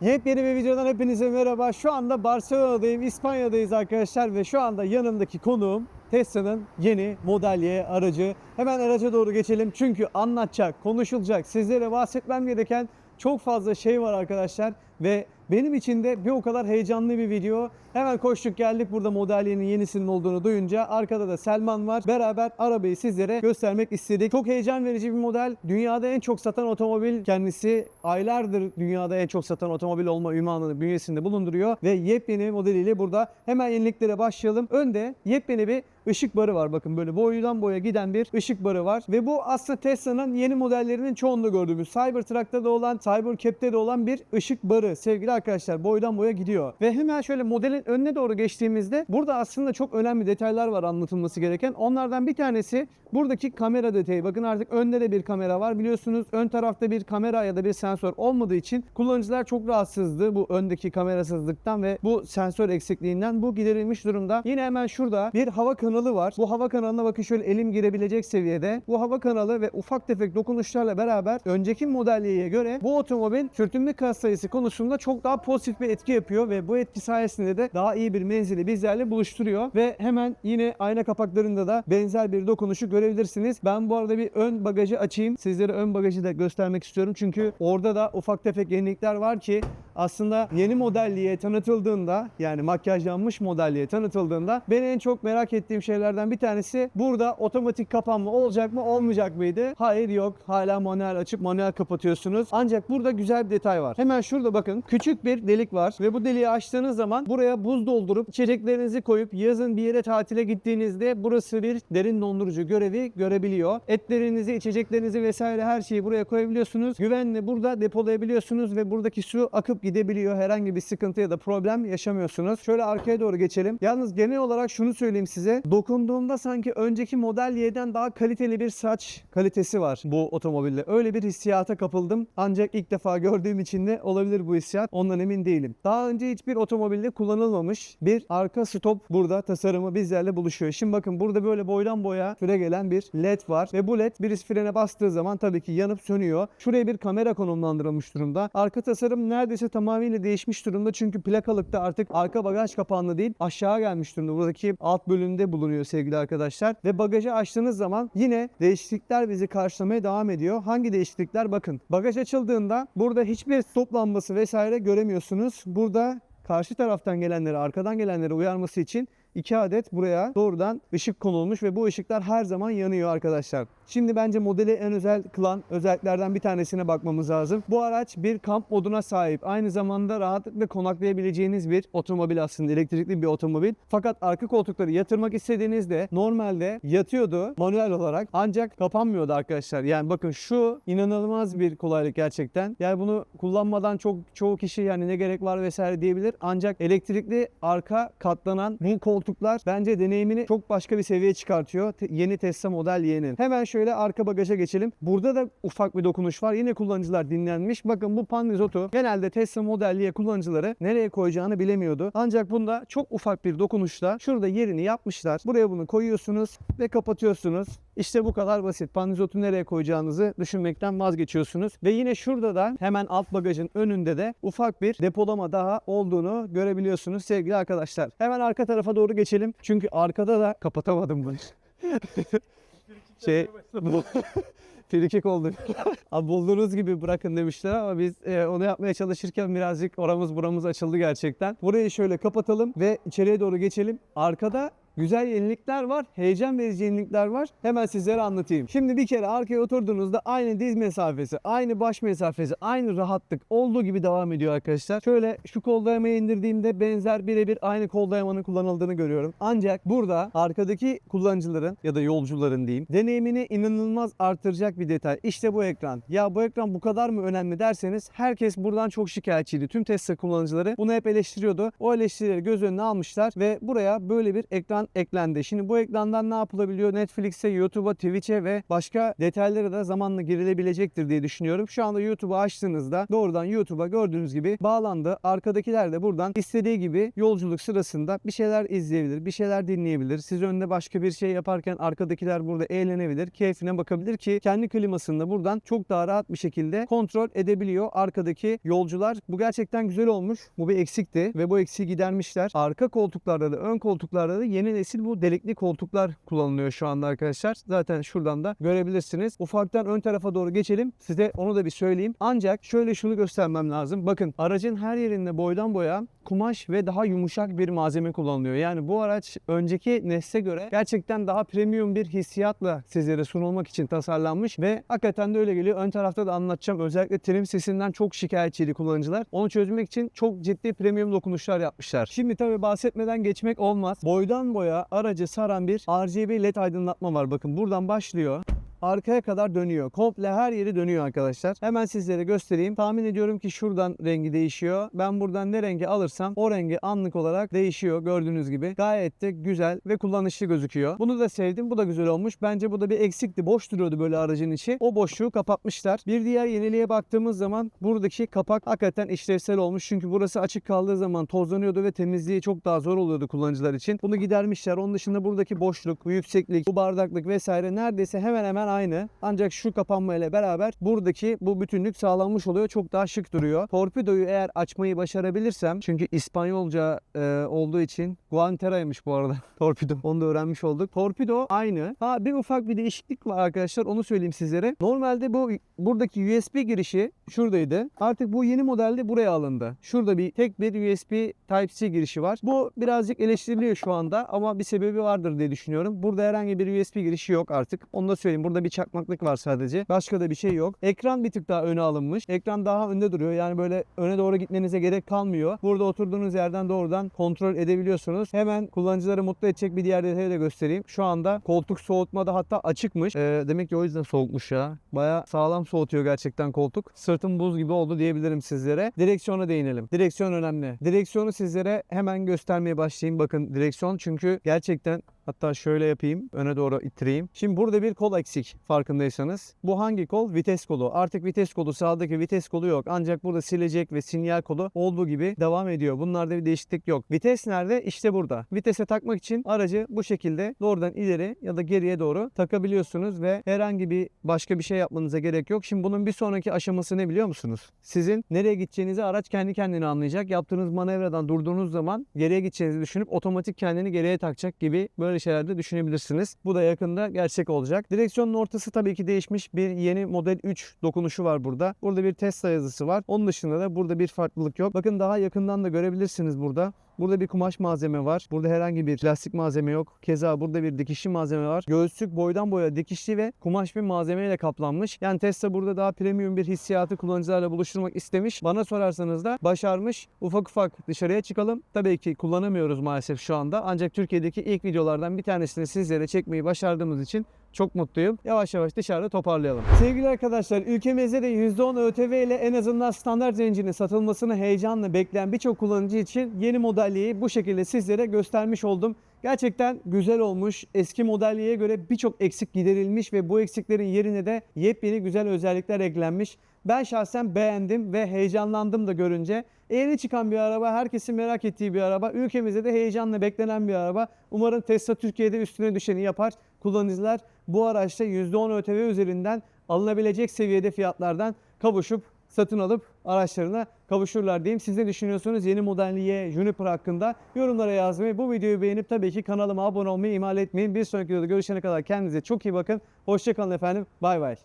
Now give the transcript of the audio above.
Yepyeni bir videodan hepinize merhaba. Şu anda Barcelona'dayım, İspanya'dayız arkadaşlar ve şu anda yanımdaki konuğum Tesla'nın yeni Model Y aracı. Hemen araca doğru geçelim çünkü anlatacak, konuşulacak, sizlere bahsetmem gereken çok fazla şey var arkadaşlar ve benim için de bir o kadar heyecanlı bir video. Hemen koştuk geldik burada Model Y'nin yenisinin olduğunu duyunca. Arkada da Selman var. Beraber arabayı sizlere göstermek istedik. Çok heyecan verici bir model. Dünyada en çok satan otomobil kendisi. Aylardır dünyada en çok satan otomobil olma ünvanını bünyesinde bulunduruyor. Ve yepyeni modeliyle burada. Hemen yeniliklere başlayalım. Önde yepyeni bir ışık barı var. Bakın böyle boydan boya giden bir ışık barı var. Ve bu aslında Tesla'nın yeni modellerinin çoğunda gördüğümüz Cybertruck'ta da olan, Cybercab'te de olan bir ışık barı. Sevgili arkadaşlar boydan boya gidiyor. Ve hemen şöyle modelin önüne doğru geçtiğimizde burada aslında çok önemli detaylar var anlatılması gereken. Onlardan bir tanesi buradaki kamera detayı. Bakın artık önde de bir kamera var. Biliyorsunuz ön tarafta bir kamera ya da bir sensör olmadığı için kullanıcılar çok rahatsızdı bu öndeki kamerasızlıktan ve bu sensör eksikliğinden bu giderilmiş durumda. Yine hemen şurada bir hava kanalı var. Bu hava kanalına bakın şöyle elim girebilecek seviyede. Bu hava kanalı ve ufak tefek dokunuşlarla beraber önceki modelliğe göre bu otomobil sürtünme kas sayısı konusunda çok daha pozitif bir etki yapıyor ve bu etki sayesinde de daha iyi bir menzili bizlerle buluşturuyor ve hemen yine ayna kapaklarında da benzer bir dokunuşu görebilirsiniz. Ben bu arada bir ön bagajı açayım. Sizlere ön bagajı da göstermek istiyorum. Çünkü orada da ufak tefek yenilikler var ki aslında yeni modelliğe tanıtıldığında yani makyajlanmış modelliğe tanıtıldığında beni en çok merak ettiğim şeylerden bir tanesi burada otomatik kapanma olacak mı olmayacak mıydı? Hayır yok. Hala manuel açıp manuel kapatıyorsunuz. Ancak burada güzel bir detay var. Hemen şurada bakın küçük bir delik var ve bu deliği açtığınız zaman buraya buz doldurup içeceklerinizi koyup yazın bir yere tatile gittiğinizde burası bir derin dondurucu görevi görebiliyor. Etlerinizi, içeceklerinizi vesaire her şeyi buraya koyabiliyorsunuz. Güvenle burada depolayabiliyorsunuz ve buradaki su akıp gidebiliyor. Herhangi bir sıkıntı ya da problem yaşamıyorsunuz. Şöyle arkaya doğru geçelim. Yalnız genel olarak şunu söyleyeyim size. Dokunduğumda sanki önceki Model Y'den daha kaliteli bir saç kalitesi var bu otomobilde. Öyle bir hissiyata kapıldım. Ancak ilk defa gördüğüm için de olabilir bu hissiyat. Ondan emin değilim. Daha önce hiçbir otomobilde kullanılmamış bir arka stop burada tasarımı bizlerle buluşuyor. Şimdi bakın burada böyle boydan boya süre gelen bir led var ve bu led birisi frene bastığı zaman tabii ki yanıp sönüyor. Şuraya bir kamera konumlandırılmış durumda. Arka tasarım neredeyse tamamıyla değişmiş durumda çünkü plakalıkta artık arka bagaj kapağında değil aşağı gelmiş durumda. Buradaki alt bölümde bulunuyor sevgili arkadaşlar. Ve bagajı açtığınız zaman yine değişiklikler bizi karşılamaya devam ediyor. Hangi değişiklikler? Bakın bagaj açıldığında burada hiçbir stop lambası vesaire göremiyorsunuz. Burada karşı taraftan gelenleri, arkadan gelenleri uyarması için 2 adet buraya doğrudan ışık konulmuş ve bu ışıklar her zaman yanıyor arkadaşlar. Şimdi bence modeli en özel kılan özelliklerden bir tanesine bakmamız lazım. Bu araç bir kamp moduna sahip. Aynı zamanda rahatlıkla konaklayabileceğiniz bir otomobil aslında. Elektrikli bir otomobil. Fakat arka koltukları yatırmak istediğinizde normalde yatıyordu manuel olarak. Ancak kapanmıyordu arkadaşlar. Yani bakın şu inanılmaz bir kolaylık gerçekten. Yani bunu kullanmadan çok çoğu kişi yani ne gerek var vesaire diyebilir. Ancak elektrikli arka katlanan bu koltuklar bence deneyimini çok başka bir seviyeye çıkartıyor. Te- yeni Tesla Model Y'nin. Hemen şöyle arka bagaja geçelim. Burada da ufak bir dokunuş var. Yine kullanıcılar dinlenmiş. Bakın bu panrizotu genelde Tesla Model Y kullanıcıları nereye koyacağını bilemiyordu. Ancak bunda çok ufak bir dokunuşla şurada yerini yapmışlar. Buraya bunu koyuyorsunuz ve kapatıyorsunuz. İşte bu kadar basit. Panrizotu nereye koyacağınızı düşünmekten vazgeçiyorsunuz. Ve yine şurada da hemen alt bagajın önünde de ufak bir depolama daha olduğunu görebiliyorsunuz sevgili arkadaşlar. Hemen arka tarafa doğru geçelim. Çünkü arkada da kapatamadım bunu. şey frikik oldu. Abi bulduğunuz gibi bırakın demişler ama biz e, onu yapmaya çalışırken birazcık oramız buramız açıldı gerçekten. Burayı şöyle kapatalım ve içeriye doğru geçelim. Arkada Güzel yenilikler var, heyecan verici yenilikler var. Hemen sizlere anlatayım. Şimdi bir kere arkaya oturduğunuzda aynı diz mesafesi, aynı baş mesafesi, aynı rahatlık olduğu gibi devam ediyor arkadaşlar. Şöyle şu kol dayamayı indirdiğimde benzer birebir aynı kol dayamanın kullanıldığını görüyorum. Ancak burada arkadaki kullanıcıların ya da yolcuların diyeyim deneyimini inanılmaz artıracak bir detay. İşte bu ekran. Ya bu ekran bu kadar mı önemli derseniz herkes buradan çok şikayetçiydi. Tüm Tesla kullanıcıları bunu hep eleştiriyordu. O eleştirileri göz önüne almışlar ve buraya böyle bir ekran ekran eklendi. Şimdi bu ekrandan ne yapılabiliyor? Netflix'e, YouTube'a, Twitch'e ve başka detaylara da zamanla girilebilecektir diye düşünüyorum. Şu anda YouTube'u açtığınızda doğrudan YouTube'a gördüğünüz gibi bağlandı. Arkadakiler de buradan istediği gibi yolculuk sırasında bir şeyler izleyebilir, bir şeyler dinleyebilir. Siz önünde başka bir şey yaparken arkadakiler burada eğlenebilir, keyfine bakabilir ki kendi klimasını da buradan çok daha rahat bir şekilde kontrol edebiliyor arkadaki yolcular. Bu gerçekten güzel olmuş. Bu bir eksikti ve bu eksiği gidermişler. Arka koltuklarda da ön koltuklarda da yeni nesil bu delikli koltuklar kullanılıyor şu anda arkadaşlar. Zaten şuradan da görebilirsiniz. Ufaktan ön tarafa doğru geçelim. Size onu da bir söyleyeyim. Ancak şöyle şunu göstermem lazım. Bakın aracın her yerinde boydan boya kumaş ve daha yumuşak bir malzeme kullanılıyor. Yani bu araç önceki nesle göre gerçekten daha premium bir hissiyatla sizlere sunulmak için tasarlanmış ve hakikaten de öyle geliyor. Ön tarafta da anlatacağım. Özellikle trim sesinden çok şikayetçiydi kullanıcılar. Onu çözmek için çok ciddi premium dokunuşlar yapmışlar. Şimdi tabii bahsetmeden geçmek olmaz. Boydan boya aracı saran bir RGB led aydınlatma var. Bakın buradan başlıyor arkaya kadar dönüyor. Komple her yeri dönüyor arkadaşlar. Hemen sizlere göstereyim. Tahmin ediyorum ki şuradan rengi değişiyor. Ben buradan ne rengi alırsam o rengi anlık olarak değişiyor gördüğünüz gibi. Gayet de güzel ve kullanışlı gözüküyor. Bunu da sevdim. Bu da güzel olmuş. Bence bu da bir eksikti. Boş duruyordu böyle aracın içi. O boşluğu kapatmışlar. Bir diğer yeniliğe baktığımız zaman buradaki kapak hakikaten işlevsel olmuş. Çünkü burası açık kaldığı zaman tozlanıyordu ve temizliği çok daha zor oluyordu kullanıcılar için. Bunu gidermişler. Onun dışında buradaki boşluk, bu yükseklik, bu bardaklık vesaire neredeyse hemen hemen aynı. Ancak şu kapanma ile beraber buradaki bu bütünlük sağlanmış oluyor. Çok daha şık duruyor. Torpidoyu eğer açmayı başarabilirsem çünkü İspanyolca e, olduğu için Guantera'ymış bu arada torpido. Onu da öğrenmiş olduk. Torpido aynı. Ha bir ufak bir değişiklik var arkadaşlar. Onu söyleyeyim sizlere. Normalde bu buradaki USB girişi şuradaydı. Artık bu yeni modelde buraya alındı. Şurada bir tek bir USB Type-C girişi var. Bu birazcık eleştiriliyor şu anda ama bir sebebi vardır diye düşünüyorum. Burada herhangi bir USB girişi yok artık. Onu da söyleyeyim. Burada bir çakmaklık var sadece. Başka da bir şey yok. Ekran bir tık daha öne alınmış. Ekran daha önde duruyor. Yani böyle öne doğru gitmenize gerek kalmıyor. Burada oturduğunuz yerden doğrudan kontrol edebiliyorsunuz. Hemen kullanıcıları mutlu edecek bir diğer detayı da göstereyim. Şu anda koltuk soğutmada hatta açıkmış. Ee, demek ki o yüzden soğukmuş ya. Baya sağlam soğutuyor gerçekten koltuk. Sırtım buz gibi oldu diyebilirim sizlere. Direksiyona değinelim. Direksiyon önemli. Direksiyonu sizlere hemen göstermeye başlayayım. Bakın direksiyon çünkü gerçekten Hatta şöyle yapayım. Öne doğru ittireyim. Şimdi burada bir kol eksik farkındaysanız. Bu hangi kol? Vites kolu. Artık vites kolu sağdaki vites kolu yok. Ancak burada silecek ve sinyal kolu olduğu gibi devam ediyor. Bunlarda bir değişiklik yok. Vites nerede? İşte burada. Vitese takmak için aracı bu şekilde doğrudan ileri ya da geriye doğru takabiliyorsunuz ve herhangi bir başka bir şey yapmanıza gerek yok. Şimdi bunun bir sonraki aşaması ne biliyor musunuz? Sizin nereye gideceğinizi araç kendi kendine anlayacak. Yaptığınız manevradan durduğunuz zaman geriye gideceğinizi düşünüp otomatik kendini geriye takacak gibi böyle şeyler de düşünebilirsiniz. Bu da yakında gerçek olacak. Direksiyonun ortası tabii ki değişmiş. Bir yeni Model 3 dokunuşu var burada. Burada bir Tesla yazısı var. Onun dışında da burada bir farklılık yok. Bakın daha yakından da görebilirsiniz burada. Burada bir kumaş malzeme var. Burada herhangi bir plastik malzeme yok. Keza burada bir dikişli malzeme var. Göğüslük boydan boya dikişli ve kumaş bir malzemeyle kaplanmış. Yani Tesla burada daha premium bir hissiyatı kullanıcılarla buluşturmak istemiş. Bana sorarsanız da başarmış. Ufak ufak dışarıya çıkalım. Tabii ki kullanamıyoruz maalesef şu anda. Ancak Türkiye'deki ilk videolardan bir tanesini sizlere çekmeyi başardığımız için çok mutluyum. Yavaş yavaş dışarıda toparlayalım. Sevgili arkadaşlar ülkemizde de %10 ÖTV ile en azından standart zincirinin satılmasını heyecanla bekleyen birçok kullanıcı için yeni modelliği bu şekilde sizlere göstermiş oldum. Gerçekten güzel olmuş. Eski modelliğe göre birçok eksik giderilmiş ve bu eksiklerin yerine de yepyeni güzel özellikler eklenmiş. Ben şahsen beğendim ve heyecanlandım da görünce. Yeni çıkan bir araba, herkesin merak ettiği bir araba, ülkemizde de heyecanla beklenen bir araba. Umarım Tesla Türkiye'de üstüne düşeni yapar. Kullanıcılar bu araçta %10 ÖTV üzerinden alınabilecek seviyede fiyatlardan kavuşup satın alıp araçlarına kavuşurlar diyeyim. Siz ne düşünüyorsunuz yeni modelliğe Juniper hakkında? Yorumlara yazmayı, bu videoyu beğenip tabii ki kanalıma abone olmayı ihmal etmeyin. Bir sonraki videoda görüşene kadar kendinize çok iyi bakın. Hoşçakalın efendim. Bay bay.